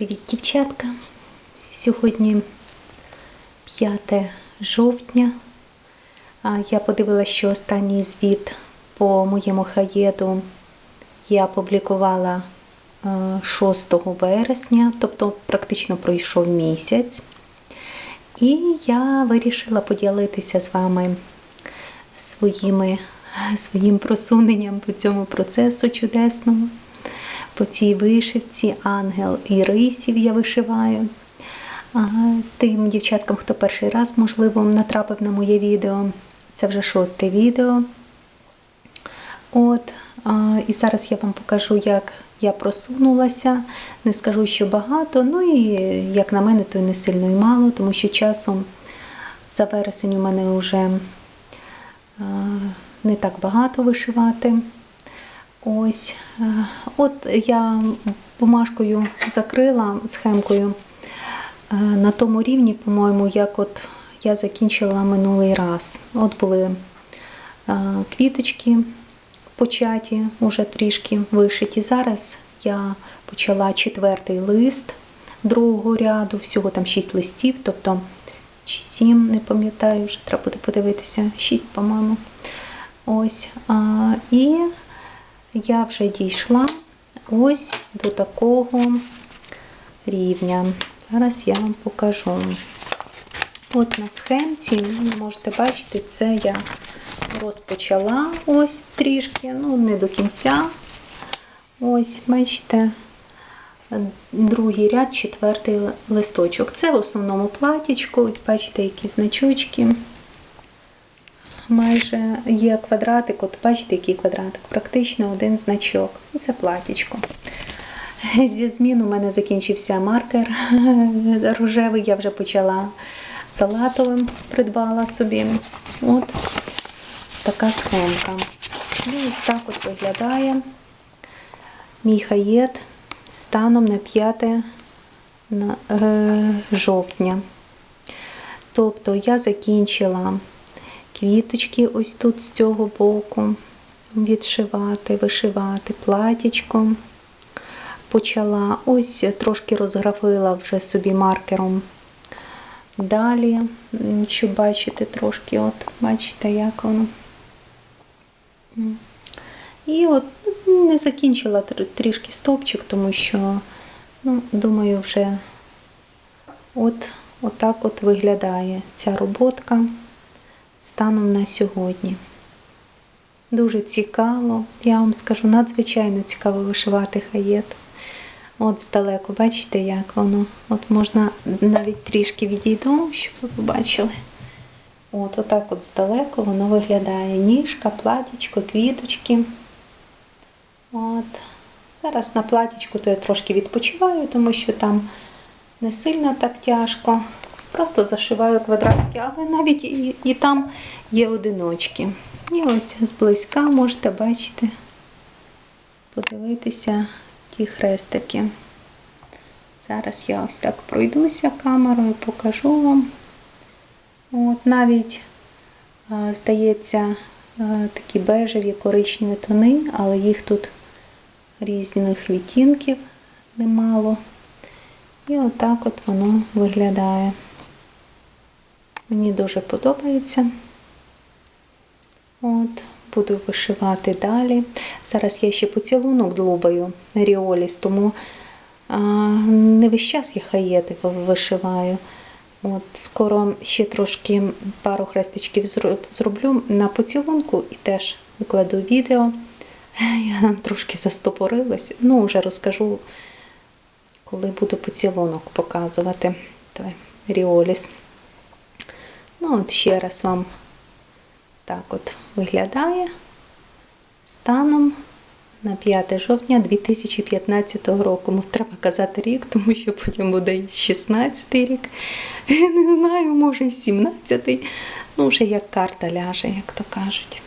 Привіт, дівчатка! Сьогодні 5 жовтня. Я подивилася, що останній звіт по моєму хаєду я опублікувала е, 6 вересня, тобто практично пройшов місяць. І я вирішила поділитися з вами своїми, своїм просуненням по цьому процесу чудесному. По цій вишивці ангел і рисів я вишиваю. Тим дівчаткам, хто перший раз, можливо, натрапив на моє відео. Це вже шосте відео. От, і зараз я вам покажу, як я просунулася. Не скажу, що багато, ну і як на мене, то й не сильно і мало, тому що часом за вересень у мене вже не так багато вишивати. Ось, е, от я бумажкою закрила схемкою е, на тому рівні, по-моєму, як от я закінчила минулий раз. От були е, квіточки початі, уже трішки вишиті. Зараз я почала четвертий лист другого ряду, всього там шість листів, тобто чи сім, не пам'ятаю, вже треба буде подивитися, шість, по-моєму. Ось. І я вже дійшла ось до такого рівня. Зараз я вам покажу. От на схемці, ви можете бачити, це я розпочала ось трішки, ну не до кінця. Ось, бачите, другий ряд, четвертий листочок. Це в основному платічко, ось бачите, які значочки майже є квадратик, от бачите, який квадратик, практично один значок. Це платічко. Зі змін у мене закінчився маркер рожевий, я вже почала салатовим, придбала собі. От така схемка. І ось так от виглядає мій хаєт станом на 5 на, е, жовтня. Тобто я закінчила квіточки ось тут з цього боку відшивати, вишивати платічком. Почала ось трошки розграфила вже собі маркером. Далі, щоб бачити трошки, от, бачите, як воно. І от ну, не закінчила трішки стопчик, тому що, ну, думаю, вже от, отак от виглядає ця роботка станом на сьогодні. Дуже цікаво, я вам скажу, надзвичайно цікаво вишивати хаєт. От здалеку, бачите, як воно. От можна навіть трішки відійду, щоб ви побачили. От, отак от здалеку воно виглядає. Ніжка, платічко, квіточки. От. Зараз на платічку то я трошки відпочиваю, тому що там не сильно так тяжко. Просто зашиваю квадратики, але навіть і, і там є одиночки. І ось зблизька можете бачити, подивитися ті хрестики. Зараз я ось так пройдуся камерою, покажу вам. От Навіть, здається, такі бежеві коричневі тони, але їх тут різних відтінків немало. І отак от воно виглядає. Мені дуже подобається. От, Буду вишивати далі. Зараз я ще поцілунок длубаю Ріоліс, тому а, не весь час я хаєти вишиваю. От, Скоро ще трошки пару хрестичків зроблю на поцілунку і теж викладу відео. Я нам трошки застопорилась. Ну, вже розкажу, коли буду поцілунок показувати. Той Ріоліс. Ну, от ще раз вам так от виглядає станом на 5 жовтня 2015 року. Ну, треба казати рік, тому що потім буде 16 рік. Не знаю, може і 17 Ну, вже як карта ляже, як то кажуть.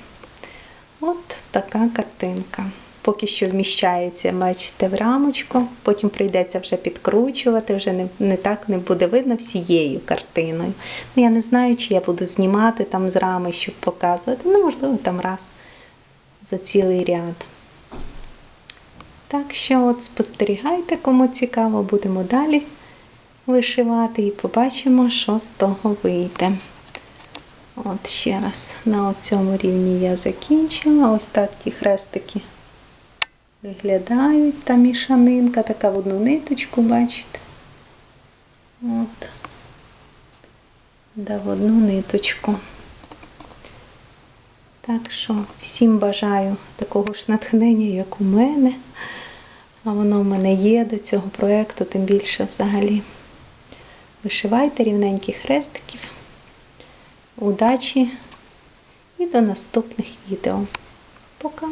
От така картинка. Поки що вміщається, бачите, в рамочку, потім прийдеться вже підкручувати, вже не не так не буде видно всією картиною. Ну, Я не знаю, чи я буду знімати там з рами, щоб показувати. Ну, можливо, там раз за цілий ряд. Так що от спостерігайте, кому цікаво, будемо далі вишивати і побачимо, що з того вийде. От ще раз на цьому рівні я закінчила. Ось так ті хрестики виглядають. Та мішанинка, така в одну ниточку, бачите? От. Да, в одну ниточку. Так що всім бажаю такого ж натхнення, як у мене. А воно в мене є до цього проєкту, тим більше взагалі. Вишивайте рівненьких хрестиків. Удачі і до наступних відео. Пока!